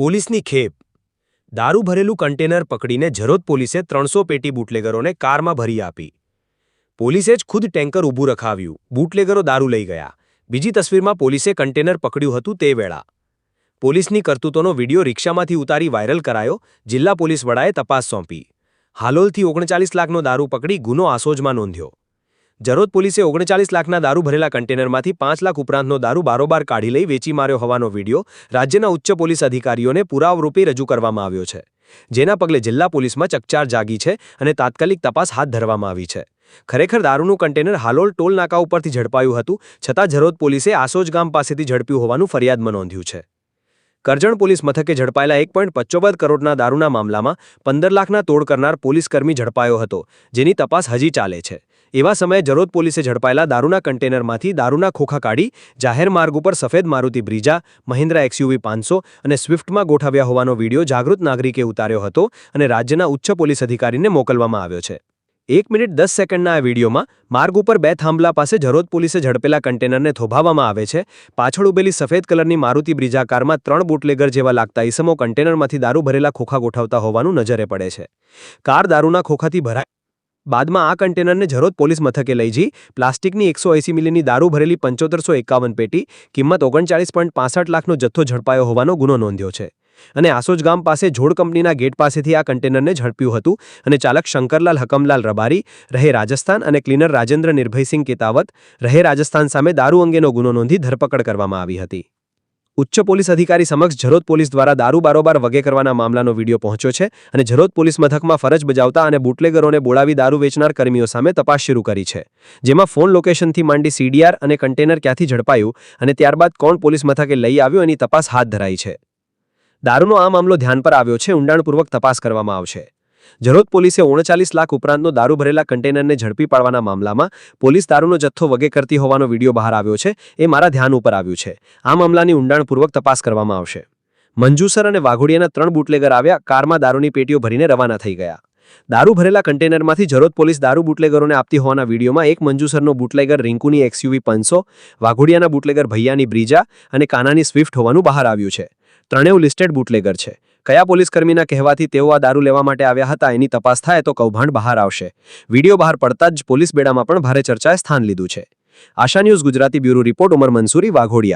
પોલીસની ખેપ. દારૂ ભરેલું કન્ટેનર પકડીને ઝરોદ પોલીસે ત્રણસો પેટી બુટલેગરોને કારમાં ભરી આપી. પોલીસે જ ખુદ ટેન્કર ઊભું રખાવ્યું. બુટલેગરો દારૂ લઈ ગયા. બીજી તસવીરમાં પોલીસે કન્ટેનર પકડ્યું હતું તે વેળા. પોલીસની કરતૂતોનો વીડિયો રિક્ષામાંથી ઉતારી વાયરલ કરાયો. જિલ્લા પોલીસ વડાએ તપાસ સોંપી. હાલોલથી ઓગણચાલીસ લાખનો દારૂ પકડી ગુનો આસોજમાં નોંધ્યો. જરોદ પોલીસે ઓગણચાલીસ લાખના દારૂ ભરેલા કન્ટેનરમાંથી પાંચ લાખ ઉપરાંતનો દારૂ બારોબાર કાઢી લઈ વેચી માર્યો હોવાનો વીડિયો રાજ્યના ઉચ્ચ પોલીસ અધિકારીઓને પુરાવરૂપે રજૂ કરવામાં આવ્યો છે. જેના પગલે જિલ્લા પોલીસમાં ચકચાર જાગી છે અને તાત્કાલિક તપાસ હાથ ધરવામાં આવી છે. ખરેખર દારૂનું કન્ટેનર હાલોલ ટોલ નાકા ઉપરથી ઝડપાયું હતું, છતાં જરોદ પોલીસે આસોજ ગામ પાસેથી ઝડપ્યું હોવાનું ફરિયાદમાં નોંધ્યું છે. કરજણ પોલીસ મથકે ઝડપાયેલા એક પોઈન્ટ પચોબદ કરોડના દારૂના મામલામાં પંદર લાખના તોડ કરનાર પોલીસકર્મી ઝડપાયો હતો, જેની તપાસ હજી ચાલે છે. એવા સમયે જરોદ પોલીસે ઝડપાયેલા દારૂના કન્ટેનરમાંથી દારૂના ખોખા કાઢી, જાહેર માર્ગ ઉપર સફેદ મારુતિ બ્રિજા, મહિન્દ્રા એક્સયુવી પાંચસો અને સ્વિફ્ટમાં ગોઠવ્યા હોવાનો વીડિયો જાગૃત નાગરિકે ઉતાર્યો હતો અને રાજ્યના ઉચ્ચ પોલીસ અધિકારીને મોકલવામાં આવ્યો છે. એક મિનિટ દસ સેકન્ડના આ વિડીયોમાં માર્ગ ઉપર બે થાંભલા પાસે જરોદ પોલીસે ઝડપેલા કન્ટેનરને થોભાવવામાં આવે છે. પાછળ ઉભેલી સફેદ કલરની મારુતિ બ્રિજા કારમાં ત્રણ બુટલેગર જેવા લાગતા ઈસમો કન્ટેનરમાંથી દારૂ ભરેલા ખોખા ગોઠવતા હોવાનું નજરે પડે છે. કાર દારૂના ખોખાથી ભરાય બાદમાં આ કન્ટેનરને જરોદ પોલીસ મથકે લઈ જઈ પ્લાસ્ટિકની એકસો એંસી મિલીની દારૂ ભરેલી પંચોતેરસો એકાવન પેટી, કિંમત ઓગણચાળીસ પોઈન્ટ પાસઠ લાખનો જથ્થો ઝડપાયો હોવાનો ગુનો નોંધ્યો છે. અને આસોજ ગામ પાસે જોડ કંપનીના ગેટ પાસેથી આ કન્ટેનરને ઝડપ્યું હતું અને ચાલક શંકરલાલ, હકમલાલ રબારી, રહે રાજસ્થાન અને ક્લીનર રાજેન્દ્ર નિર્ભયસિંહ કેતાવત, રહે રાજસ્થાન સામે દારૂ અંગેનો ગુનો નોંધી ધરપકડ કરવામાં આવી હતી. ઉચ્ચ પોલીસ અધિકારી સમક્ષ ઝરોદ પોલીસ દ્વારા દારૂ બારોબાર વગે કરવાના મામલાનો વીડિયો પહોંચ્યો છે અને ઝરોદ પોલીસ મથકમાં ફરજ બજાવતા અને બુટલેગરોને બોલાવી દારૂ વેચનાર કર્મીઓ સામે તપાસ શરૂ કરી છે, જેમાં ફોન લોકેશનથી માંડી સીડીઆર અને કન્ટેનર ક્યાંથી ઝડપાયું અને ત્યારબાદ કોણ પોલીસ મથકે લઈ આવ્યો એની તપાસ હાથ ધરાઈ છે. દારૂનો આ મામલો ધ્યાન પર આવ્યો છે, ઊંડાણપૂર્વક તપાસ કરવામાં આવશે. જરોદ પોલીસે ઓણચાલીસ લાખ ઉપરાંતનો દારૂ ભરેલા કન્ટેનરને ઝડપી પાડવાના મામલામાં પોલીસ દારૂનો જથ્થો વગે કરતી હોવાનો વીડિયો બહાર આવ્યો છે. એ મારા ધ્યાન ઉપર આવ્યું છે. આ મામલાની ઊંડાણપૂર્વક તપાસ કરવામાં આવશે. મંજુસર અને વાઘોડિયાના ત્રણ બુટલેગર આવ્યા. કારમાં દારૂની પેટીઓ ભરીને રવાના થઈ ગયા. દારૂ ભરેલા કન્ટેનરમાંથી જરોદ પોલીસ દારૂ બુટલેગરોને આપતી હોવાના વિડીયોમાં એક મંજુસરનો બુટલેગર રિંકુની એક્સયુવી પાંચસો વાઘોડિયાના બુટલેગર ભૈયાની બ્રીજા અને કાનાની સ્વિફ્ટ હોવાનું બહાર આવ્યું છે. ત્રણેવ લિસ્ટેડ બુટલેગર છે. કયા પોલીસકર્મીના કહેવાથી તેઓ આ દારૂ લેવા માટે આવ્યા હતા એની તપાસ થાય તો કૌભાંડ બહાર આવશે. વીડિયો બહાર પડતા જ પોલીસ બેડામાં પણ ભારે ચર્ચાએ સ્થાન લીધું છે. Asha news Gujarati bureau report, Umar Mansuri, Waghodia.